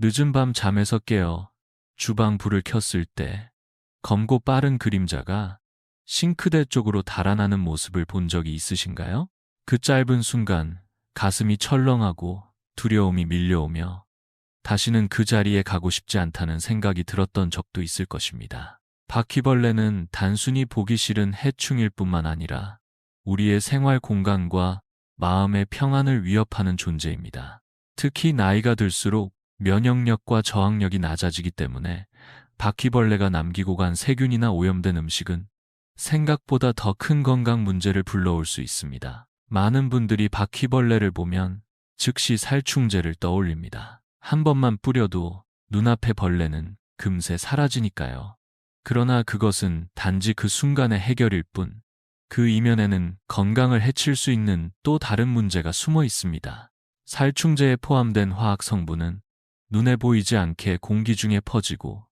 늦은 밤 잠에서 깨어 주방 불을 켰을 때 검고 빠른 그림자가 싱크대 쪽으로 달아나는 모습을 본 적이 있으신가요? 그 짧은 순간 가슴이 철렁하고 두려움이 밀려오며 다시는 그 자리에 가고 싶지 않다는 생각이 들었던 적도 있을 것입니다. 바퀴벌레는 단순히 보기 싫은 해충일 뿐만 아니라 우리의 생활 공간과 마음의 평안을 위협하는 존재입니다. 특히 나이가 들수록 면역력과 저항력이 낮아지기 때문에 바퀴벌레가 남기고 간 세균이나 오염된 음식은 생각보다 더 큰 건강 문제를 불러올 수 있습니다. 많은 분들이 바퀴벌레를 보면 즉시 살충제를 떠올립니다. 한 번만 뿌려도 눈앞의 벌레는 금세 사라지니까요. 그러나 그것은 단지 그 순간의 해결일 뿐, 그 이면에는 건강을 해칠 수 있는 또 다른 문제가 숨어 있습니다. 살충제에 포함된 화학 성분은 눈에 보이지 않게 공기 중에 퍼지고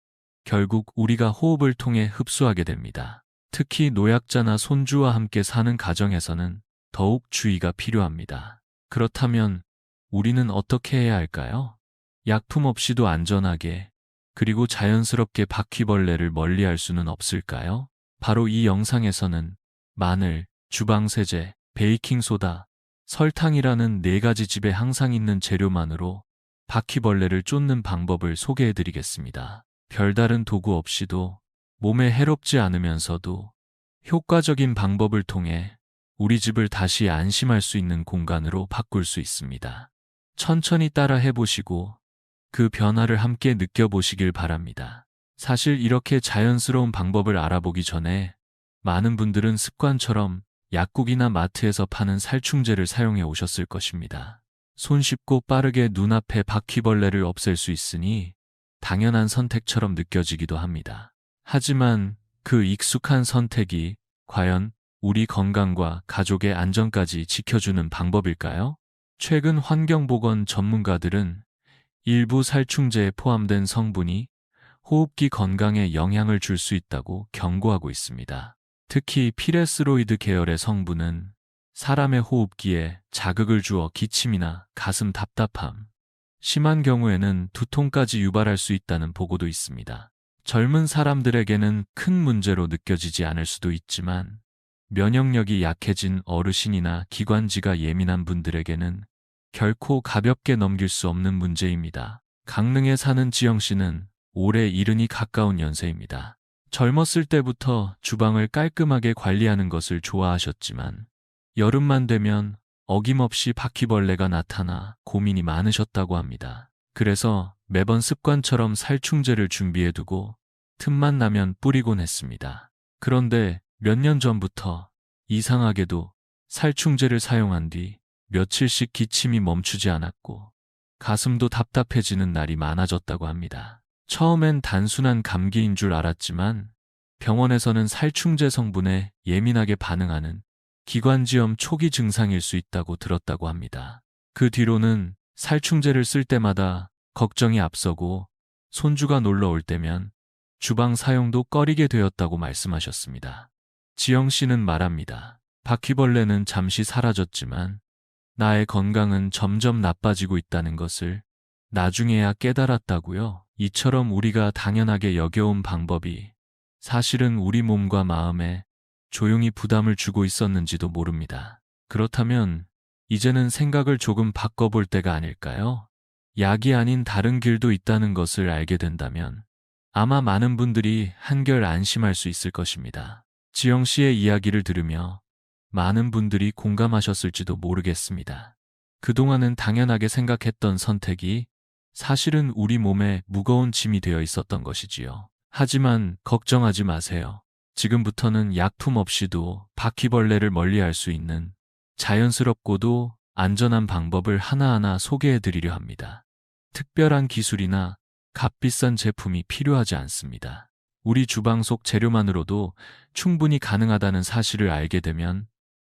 결국 우리가 호흡을 통해 흡수하게 됩니다. 특히 노약자나 손주와 함께 사는 가정에서는 더욱 주의가 필요합니다. 그렇다면 우리는 어떻게 해야 할까요? 약품 없이도 안전하게 그리고 자연스럽게 바퀴벌레를 멀리할 수는 없을까요? 바로 이 영상에서는 마늘, 주방세제, 베이킹소다, 설탕이라는 네 가지 집에 항상 있는 재료만으로 바퀴벌레를 쫓는 방법을 소개해 드리겠습니다. 별다른 도구 없이도 몸에 해롭지 않으면서도 효과적인 방법을 통해 우리 집을 다시 안심할 수 있는 공간으로 바꿀 수 있습니다. 천천히 따라 해보시고 그 변화를 함께 느껴보시길 바랍니다. 사실 이렇게 자연스러운 방법을 알아보기 전에 많은 분들은 습관처럼 약국이나 마트에서 파는 살충제를 사용해 오셨을 것입니다. 손쉽고 빠르게 눈앞에 바퀴벌레를 없앨 수 있으니 당연한 선택처럼 느껴지기도 합니다. 하지만 그 익숙한 선택이 과연 우리 건강과 가족의 안전까지 지켜주는 방법일까요? 최근 환경보건 전문가들은 일부 살충제에 포함된 성분이 호흡기 건강에 영향을 줄 수 있다고 경고하고 있습니다. 특히 피레스로이드 계열의 성분은 사람의 호흡기에 자극을 주어 기침이나 가슴 답답함, 심한 경우에는 두통까지 유발할 수 있다는 보고도 있습니다. 젊은 사람들에게는 큰 문제로 느껴지지 않을 수도 있지만 면역력이 약해진 어르신이나 기관지가 예민한 분들에게는 결코 가볍게 넘길 수 없는 문제입니다. 강릉에 사는 지영 씨는 올해 이른이 가까운 연세입니다. 젊었을 때부터 주방을 깔끔하게 관리하는 것을 좋아하셨지만 여름만 되면 어김없이 바퀴벌레가 나타나 고민이 많으셨다고 합니다. 그래서 매번 습관처럼 살충제를 준비해두고 틈만 나면 뿌리곤 했습니다. 그런데 몇 년 전부터 이상하게도 살충제를 사용한 뒤 며칠씩 기침이 멈추지 않았고 가슴도 답답해지는 날이 많아졌다고 합니다. 처음엔 단순한 감기인 줄 알았지만 병원에서는 살충제 성분에 예민하게 반응하는 기관지염 초기 증상일 수 있다고 들었다고 합니다. 그 뒤로는 살충제를 쓸 때마다 걱정이 앞서고 손주가 놀러 올 때면 주방 사용도 꺼리게 되었다고 말씀하셨습니다. 지영 씨는 말합니다. 바퀴벌레는 잠시 사라졌지만 나의 건강은 점점 나빠지고 있다는 것을 나중에야 깨달았다고요. 이처럼 우리가 당연하게 여겨온 방법이 사실은 우리 몸과 마음에 조용히 부담을 주고 있었는지도 모릅니다. 그렇다면 이제는 생각을 조금 바꿔볼 때가 아닐까요? 약이 아닌 다른 길도 있다는 것을 알게 된다면 아마 많은 분들이 한결 안심할 수 있을 것입니다. 지영 씨의 이야기를 들으며 많은 분들이 공감하셨을지도 모르겠습니다. 그동안은 당연하게 생각했던 선택이 사실은 우리 몸에 무거운 짐이 되어 있었던 것이지요. 하지만 걱정하지 마세요. 지금부터는 약품 없이도 바퀴벌레를 멀리할 수 있는 자연스럽고도 안전한 방법을 하나하나 소개해 드리려 합니다. 특별한 기술이나 값비싼 제품이 필요하지 않습니다. 우리 주방 속 재료만으로도 충분히 가능하다는 사실을 알게 되면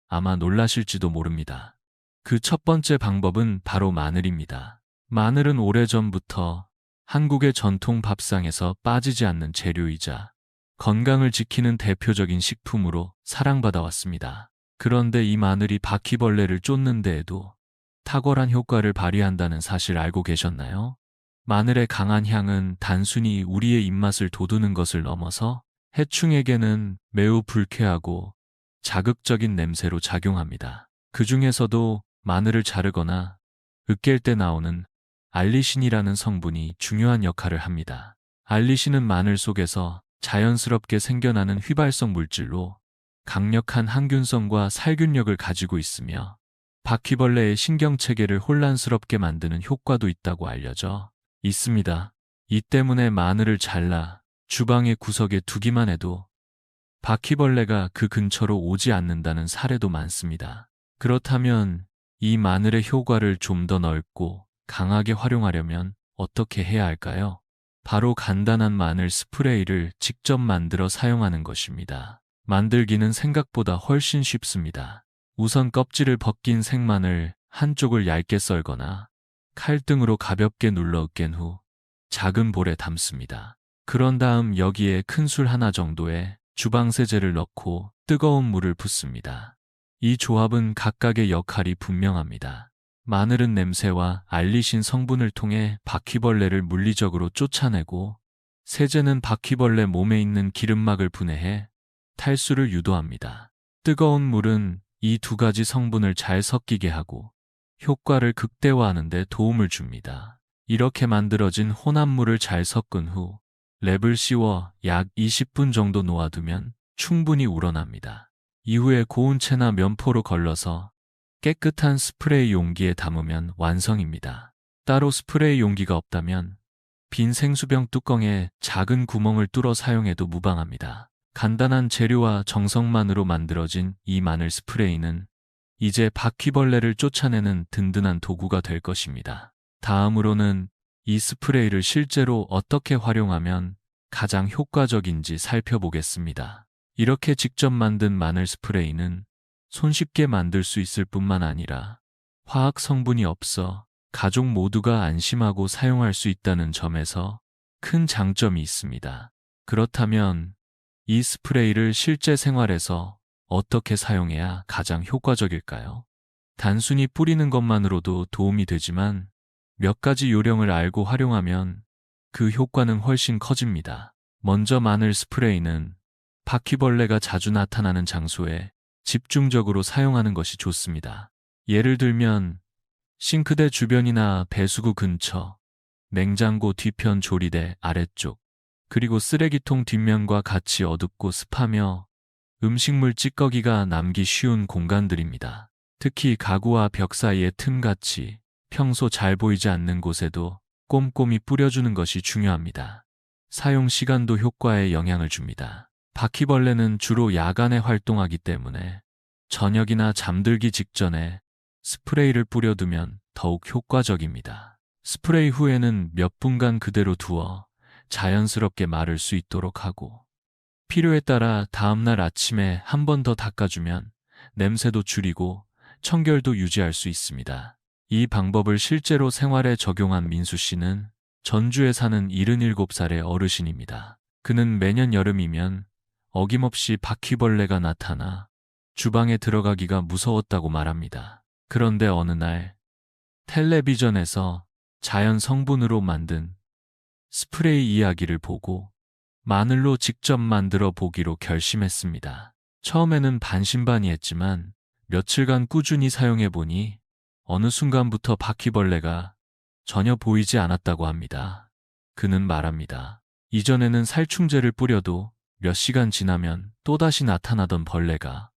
아마 놀라실지도 모릅니다. 그 첫 번째 방법은 바로 마늘입니다. 마늘은 오래전부터 한국의 전통 밥상에서 빠지지 않는 재료이자 건강을 지키는 대표적인 식품으로 사랑받아 왔습니다. 그런데 이 마늘이 바퀴벌레를 쫓는 데에도 탁월한 효과를 발휘한다는 사실 알고 계셨나요? 마늘의 강한 향은 단순히 우리의 입맛을 돋우는 것을 넘어서 해충에게는 매우 불쾌하고 자극적인 냄새로 작용합니다. 그 중에서도 마늘을 자르거나 으깰 때 나오는 알리신이라는 성분이 중요한 역할을 합니다. 알리신은 마늘 속에서 자연스럽게 생겨나는 휘발성 물질로 강력한 항균성과 살균력을 가지고 있으며 바퀴벌레의 신경체계를 혼란스럽게 만드는 효과도 있다고 알려져 있습니다. 이 때문에 마늘을 잘라 주방의 구석에 두기만 해도 바퀴벌레가 그 근처로 오지 않는다는 사례도 많습니다. 그렇다면 이 마늘의 효과를 좀 더 넓고 강하게 활용하려면 어떻게 해야 할까요? 바로 간단한 마늘 스프레이를 직접 만들어 사용하는 것입니다. 만들기는 생각보다 훨씬 쉽습니다. 우선 껍질을 벗긴 생마늘 한쪽을 얇게 썰거나 칼등으로 가볍게 눌러 으깬 후 작은 볼에 담습니다. 그런 다음 여기에 큰 술 하나 정도의 주방세제를 넣고 뜨거운 물을 붓습니다. 이 조합은 각각의 역할이 분명합니다. 마늘은 냄새와 알리신 성분을 통해 바퀴벌레를 물리적으로 쫓아내고 세제는 바퀴벌레 몸에 있는 기름막을 분해해 탈수를 유도합니다. 뜨거운 물은 이 두 가지 성분을 잘 섞이게 하고 효과를 극대화하는 데 도움을 줍니다. 이렇게 만들어진 혼합물을 잘 섞은 후 랩을 씌워 약 20분 정도 놓아두면 충분히 우러납니다. 이후에 고운 채나 면포로 걸러서 깨끗한 스프레이 용기에 담으면 완성입니다. 따로 스프레이 용기가 없다면 빈 생수병 뚜껑에 작은 구멍을 뚫어 사용해도 무방합니다. 간단한 재료와 정성만으로 만들어진 이 마늘 스프레이는 이제 바퀴벌레를 쫓아내는 든든한 도구가 될 것입니다. 다음으로는 이 스프레이를 실제로 어떻게 활용하면 가장 효과적인지 살펴보겠습니다. 이렇게 직접 만든 마늘 스프레이는 손쉽게 만들 수 있을 뿐만 아니라 화학 성분이 없어 가족 모두가 안심하고 사용할 수 있다는 점에서 큰 장점이 있습니다. 그렇다면 이 스프레이를 실제 생활에서 어떻게 사용해야 가장 효과적일까요? 단순히 뿌리는 것만으로도 도움이 되지만 몇 가지 요령을 알고 활용하면 그 효과는 훨씬 커집니다. 먼저 마늘 스프레이는 바퀴벌레가 자주 나타나는 장소에 집중적으로 사용하는 것이 좋습니다. 예를 들면 싱크대 주변이나 배수구 근처, 냉장고 뒤편 조리대 아래쪽, 그리고 쓰레기통 뒷면과 같이 어둡고 습하며 음식물 찌꺼기가 남기 쉬운 공간들입니다. 특히 가구와 벽 사이의 틈같이 평소 잘 보이지 않는 곳에도 꼼꼼히 뿌려주는 것이 중요합니다. 사용 시간도 효과에 영향을 줍니다. 바퀴벌레는 주로 야간에 활동하기 때문에 저녁이나 잠들기 직전에 스프레이를 뿌려두면 더욱 효과적입니다. 스프레이 후에는 몇 분간 그대로 두어 자연스럽게 마를 수 있도록 하고 필요에 따라 다음날 아침에 한 번 더 닦아주면 냄새도 줄이고 청결도 유지할 수 있습니다. 이 방법을 실제로 생활에 적용한 민수 씨는 전주에 사는 77살의 어르신입니다. 그는 매년 여름이면 어김없이 바퀴벌레가 나타나 주방에 들어가기가 무서웠다고 말합니다. 그런데 어느 날 텔레비전에서 자연 성분으로 만든 스프레이 이야기를 보고 마늘로 직접 만들어 보기로 결심했습니다. 처음에는 반신반의했지만 며칠간 꾸준히 사용해 보니 어느 순간부터 바퀴벌레가 전혀 보이지 않았다고 합니다. 그는 말합니다. 이전에는 살충제를 뿌려도 몇 시간 지나면 또다시 나타나던 벌레가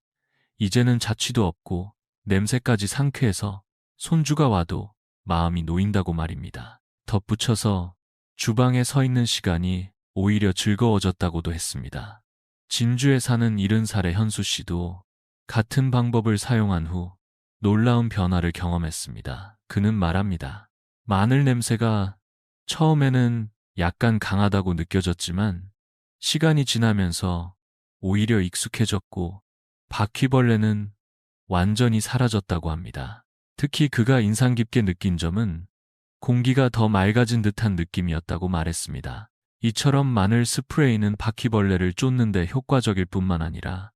이제는 자취도 없고 냄새까지 상쾌해서 손주가 와도 마음이 놓인다고 말입니다. 덧붙여서 주방에 서 있는 시간이 오히려 즐거워졌다고도 했습니다. 진주에 사는 70살의 현수 씨도 같은 방법을 사용한 후 놀라운 변화를 경험했습니다. 그는 말합니다. 마늘 냄새가 처음에는 약간 강하다고 느껴졌지만 시간이 지나면서 오히려 익숙해졌고 바퀴벌레는 완전히 사라졌다고 합니다. 특히 그가 인상 깊게 느낀 점은 공기가 더 맑아진 듯한 느낌이었다고 말했습니다. 이처럼 마늘 스프레이는 바퀴벌레를 쫓는데 효과적일 뿐만 아니라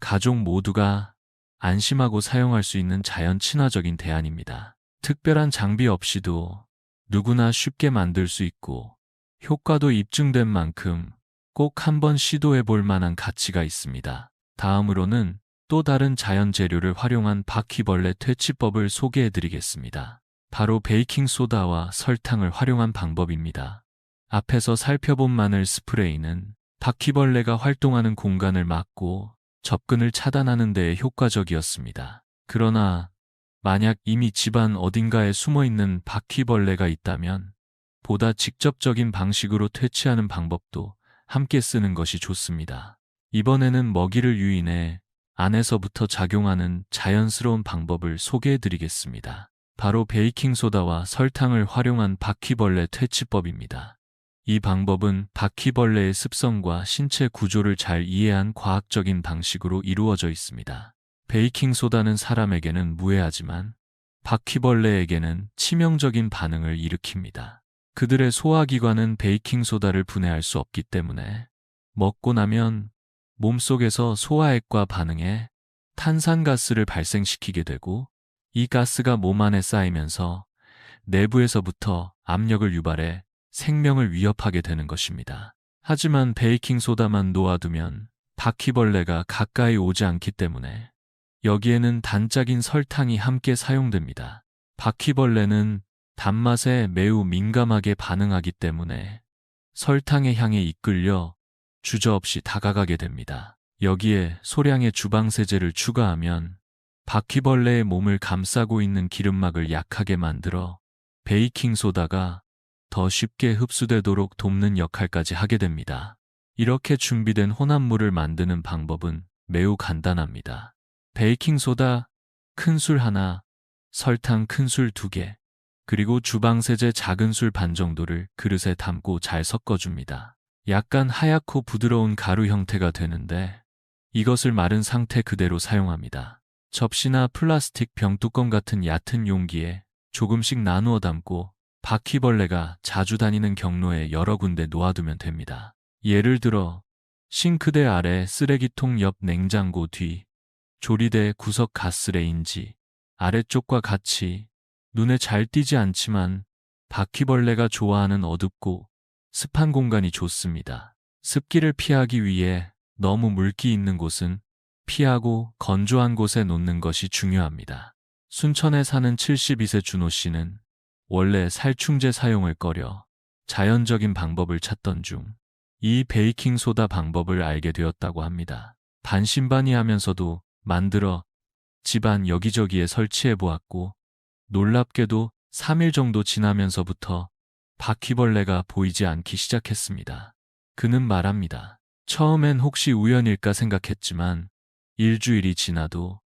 가족 모두가 안심하고 사용할 수 있는 자연 친화적인 대안입니다. 특별한 장비 없이도 누구나 쉽게 만들 수 있고 효과도 입증된 만큼 꼭 한번 시도해 볼 만한 가치가 있습니다. 다음으로는 또 다른 자연 재료를 활용한 바퀴벌레 퇴치법을 소개해 드리겠습니다. 바로 베이킹소다와 설탕을 활용한 방법입니다. 앞에서 살펴본 마늘 스프레이는 바퀴벌레가 활동하는 공간을 막고 접근을 차단하는 데에 효과적이었습니다. 그러나 만약 이미 집안 어딘가에 숨어 있는 바퀴벌레가 있다면 보다 직접적인 방식으로 퇴치하는 방법도 함께 쓰는 것이 좋습니다. 이번에는 먹이를 유인해 안에서부터 작용하는 자연스러운 방법을 소개해 드리겠습니다. 바로 베이킹소다와 설탕을 활용한 바퀴벌레 퇴치법입니다. 이 방법은 바퀴벌레의 습성과 신체 구조를 잘 이해한 과학적인 방식으로 이루어져 있습니다. 베이킹소다는 사람에게는 무해하지만 바퀴벌레에게는 치명적인 반응을 일으킵니다. 그들의 소화기관은 베이킹소다를 분해할 수 없기 때문에 먹고 나면 몸속에서 소화액과 반응해 탄산가스를 발생시키게 되고 이 가스가 몸 안에 쌓이면서 내부에서부터 압력을 유발해 생명을 위협하게 되는 것입니다. 하지만 베이킹소다만 놓아두면 바퀴벌레가 가까이 오지 않기 때문에 여기에는 단짝인 설탕이 함께 사용됩니다. 바퀴벌레는 단맛에 매우 민감하게 반응하기 때문에 설탕의 향에 이끌려 주저없이 다가가게 됩니다. 여기에 소량의 주방세제를 추가하면 바퀴벌레의 몸을 감싸고 있는 기름막을 약하게 만들어 베이킹소다가 더 쉽게 흡수되도록 돕는 역할까지 하게 됩니다. 이렇게 준비된 혼합물을 만드는 방법은 매우 간단합니다. 베이킹소다 큰 술 하나, 설탕 큰 술 두 개, 그리고 주방세제 작은 술 반 정도를 그릇에 담고 잘 섞어줍니다. 약간 하얗고 부드러운 가루 형태가 되는데 이것을 마른 상태 그대로 사용합니다. 접시나 플라스틱 병뚜껑 같은 얕은 용기에 조금씩 나누어 담고 바퀴벌레가 자주 다니는 경로에 여러 군데 놓아두면 됩니다. 예를 들어 싱크대 아래 쓰레기통 옆 냉장고 뒤 조리대 구석 가스레인지 아래쪽과 같이 눈에 잘 띄지 않지만 바퀴벌레가 좋아하는 어둡고 습한 공간이 좋습니다. 습기를 피하기 위해 너무 물기 있는 곳은 피하고 건조한 곳에 놓는 것이 중요합니다. 순천에 사는 72세 준호 씨는 원래 살충제 사용을 꺼려 자연적인 방법을 찾던 중 이 베이킹소다 방법을 알게 되었다고 합니다. 반신반의하면서도 만들어 집안 여기저기에 설치해 보았고 놀랍게도 3일 정도 지나면서부터 바퀴벌레가 보이지 않기 시작했습니다. 그는 말합니다. 처음엔 혹시 우연일까 생각했지만 일주일이 지나도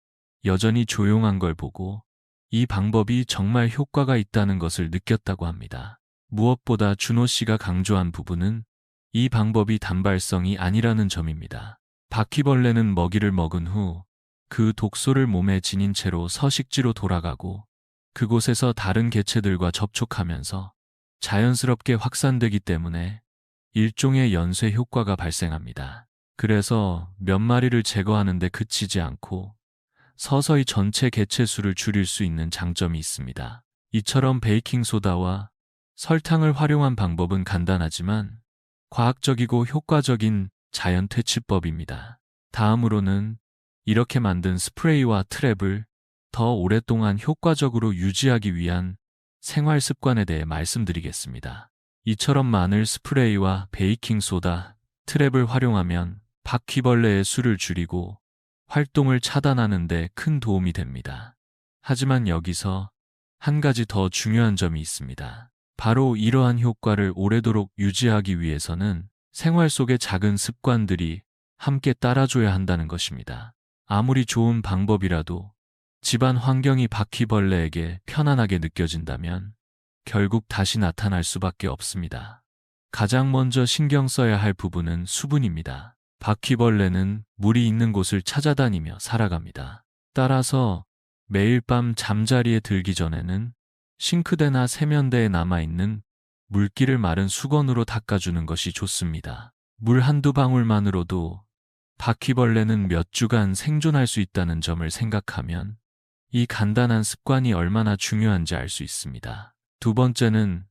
여전히 조용한 걸 보고 이 방법이 정말 효과가 있다는 것을 느꼈다고 합니다. 무엇보다 준호 씨가 강조한 부분은 이 방법이 단발성이 아니라는 점입니다. 바퀴벌레는 먹이를 먹은 후 그 독소를 몸에 지닌 채로 서식지로 돌아가고 그곳에서 다른 개체들과 접촉하면서 자연스럽게 확산되기 때문에 일종의 연쇄 효과가 발생합니다. 그래서 몇 마리를 제거하는데 그치지 않고 서서히 전체 개체 수를 줄일 수 있는 장점이 있습니다. 이처럼 베이킹소다와 설탕을 활용한 방법은 간단하지만 과학적이고 효과적인 자연 퇴치법입니다. 다음으로는 이렇게 만든 스프레이와 트랩을 더 오랫동안 효과적으로 유지하기 위한 생활 습관에 대해 말씀드리겠습니다. 이처럼 마늘 스프레이와 베이킹소다, 트랩을 활용하면 바퀴벌레의 수를 줄이고 활동을 차단하는 데 큰 도움이 됩니다. 하지만 여기서 한 가지 더 중요한 점이 있습니다. 바로 이러한 효과를 오래도록 유지하기 위해서는 생활 속의 작은 습관들이 함께 따라줘야 한다는 것입니다. 아무리 좋은 방법이라도 집안 환경이 바퀴벌레에게 편안하게 느껴진다면 결국 다시 나타날 수밖에 없습니다. 가장 먼저 신경 써야 할 부분은 수분입니다. 바퀴벌레는 물이 있는 곳을 찾아다니며 살아갑니다. 따라서 매일 밤 잠자리에 들기 전에는 싱크대나 세면대에 남아있는 물기를 마른 수건으로 닦아주는 것이 좋습니다. 물 한두 방울만으로도 바퀴벌레는 몇 주간 생존할 수 있다는 점을 생각하면 이 간단한 습관이 얼마나 중요한지 알 수 있습니다. 두 번째는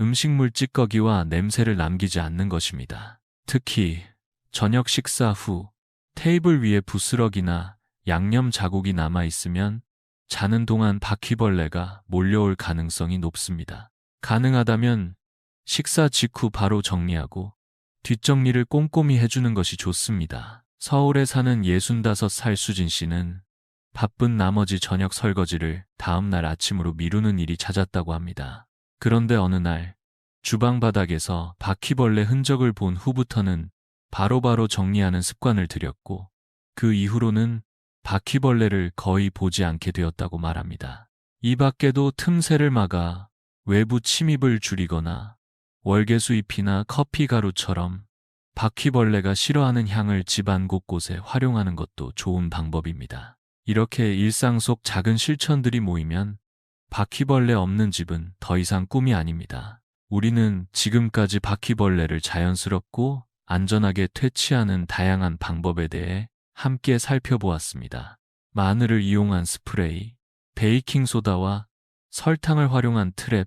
음식물 찌꺼기와 냄새를 남기지 않는 것입니다. 특히 저녁 식사 후 테이블 위에 부스러기나 양념 자국이 남아 있으면 자는 동안 바퀴벌레가 몰려올 가능성이 높습니다. 가능하다면 식사 직후 바로 정리하고 뒷정리를 꼼꼼히 해주는 것이 좋습니다. 서울에 사는 65살 수진 씨는 바쁜 나머지 저녁 설거지를 다음날 아침으로 미루는 일이 잦았다고 합니다. 그런데 어느 날 주방 바닥에서 바퀴벌레 흔적을 본 후부터는 바로 바로 정리하는 습관을 들였고 그 이후로는 바퀴벌레를 거의 보지 않게 되었다고 말합니다. 이 밖에도 틈새를 막아 외부 침입을 줄이거나 월계수잎이나 커피 가루처럼 바퀴벌레가 싫어하는 향을 집안 곳곳에 활용하는 것도 좋은 방법입니다. 이렇게 일상 속 작은 실천들이 모이면 바퀴벌레 없는 집은 더 이상 꿈이 아닙니다. 우리는 지금까지 바퀴벌레를 자연스럽고 안전하게 퇴치하는 다양한 방법에 대해 함께 살펴보았습니다. 마늘을 이용한 스프레이, 베이킹소다와 설탕을 활용한 트랩,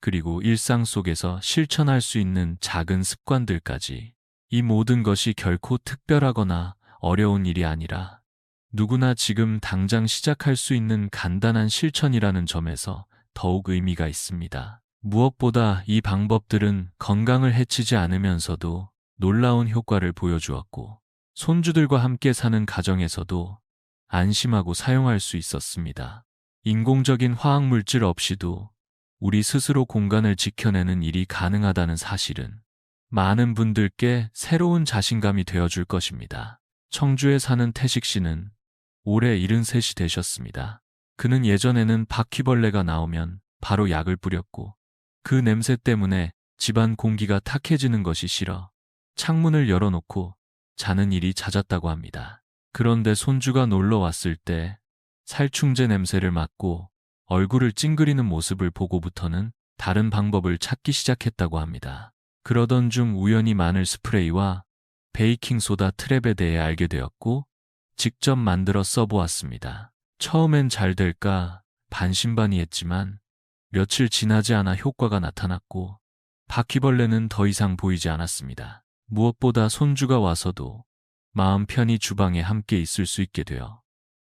그리고 일상 속에서 실천할 수 있는 작은 습관들까지 이 모든 것이 결코 특별하거나 어려운 일이 아니라 누구나 지금 당장 시작할 수 있는 간단한 실천이라는 점에서 더욱 의미가 있습니다. 무엇보다 이 방법들은 건강을 해치지 않으면서도 놀라운 효과를 보여주었고 손주들과 함께 사는 가정에서도 안심하고 사용할 수 있었습니다. 인공적인 화학물질 없이도 우리 스스로 공간을 지켜내는 일이 가능하다는 사실은 많은 분들께 새로운 자신감이 되어줄 것입니다. 청주에 사는 태식 씨는 올해 73이 되셨습니다. 그는 예전에는 바퀴벌레가 나오면 바로 약을 뿌렸고 그 냄새 때문에 집안 공기가 탁해지는 것이 싫어 창문을 열어놓고 자는 일이 잦았다고 합니다. 그런데 손주가 놀러 왔을 때 살충제 냄새를 맡고 얼굴을 찡그리는 모습을 보고부터는 다른 방법을 찾기 시작했다고 합니다. 그러던 중 우연히 마늘 스프레이와 베이킹소다 트랩에 대해 알게 되었고 직접 만들어 써보았습니다. 처음엔 잘 될까 반신반의했지만 며칠 지나지 않아 효과가 나타났고 바퀴벌레는 더 이상 보이지 않았습니다. 무엇보다 손주가 와서도 마음 편히 주방에 함께 있을 수 있게 되어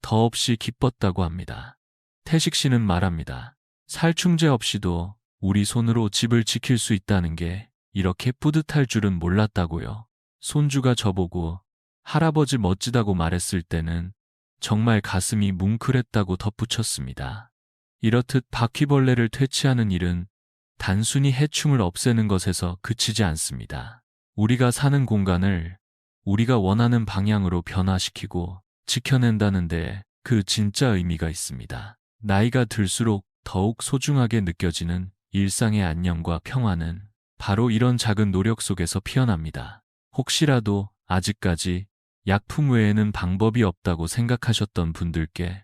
더없이 기뻤다고 합니다. 태식 씨는 말합니다. 살충제 없이도 우리 손으로 집을 지킬 수 있다는 게 이렇게 뿌듯할 줄은 몰랐다고요. 손주가 저보고 할아버지 멋지다고 말했을 때는 정말 가슴이 뭉클했다고 덧붙였습니다. 이렇듯 바퀴벌레를 퇴치하는 일은 단순히 해충을 없애는 것에서 그치지 않습니다. 우리가 사는 공간을 우리가 원하는 방향으로 변화시키고 지켜낸다는데 그 진짜 의미가 있습니다. 나이가 들수록 더욱 소중하게 느껴지는 일상의 안녕과 평화는 바로 이런 작은 노력 속에서 피어납니다. 혹시라도 아직까지 약품 외에는 방법이 없다고 생각하셨던 분들께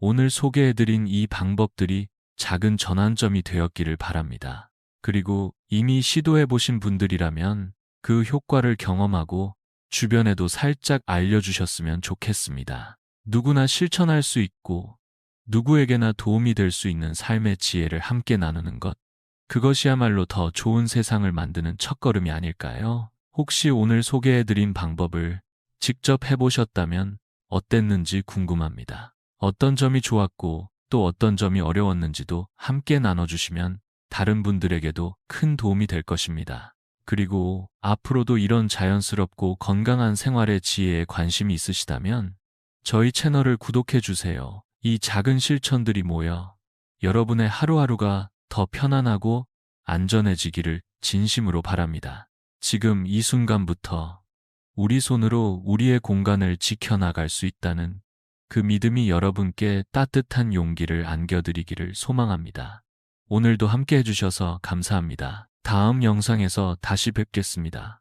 오늘 소개해드린 이 방법들이 작은 전환점이 되었기를 바랍니다. 그리고 이미 시도해보신 분들이라면 그 효과를 경험하고 주변에도 살짝 알려주셨으면 좋겠습니다. 누구나 실천할 수 있고 누구에게나 도움이 될 수 있는 삶의 지혜를 함께 나누는 것. 그것이야말로 더 좋은 세상을 만드는 첫걸음이 아닐까요? 혹시 오늘 소개해드린 방법을 직접 해보셨다면 어땠는지 궁금합니다. 어떤 점이 좋았고 또 어떤 점이 어려웠는지도 함께 나눠주시면 다른 분들에게도 큰 도움이 될 것입니다. 그리고 앞으로도 이런 자연스럽고 건강한 생활의 지혜에 관심이 있으시다면 저희 채널을 구독해 주세요. 이 작은 실천들이 모여 여러분의 하루하루가 더 편안하고 안전해지기를 진심으로 바랍니다. 지금 이 순간부터 우리 손으로 우리의 공간을 지켜나갈 수 있다는 그 믿음이 여러분께 따뜻한 용기를 안겨드리기를 소망합니다. 오늘도 함께 해주셔서 감사합니다. 다음 영상에서 다시 뵙겠습니다.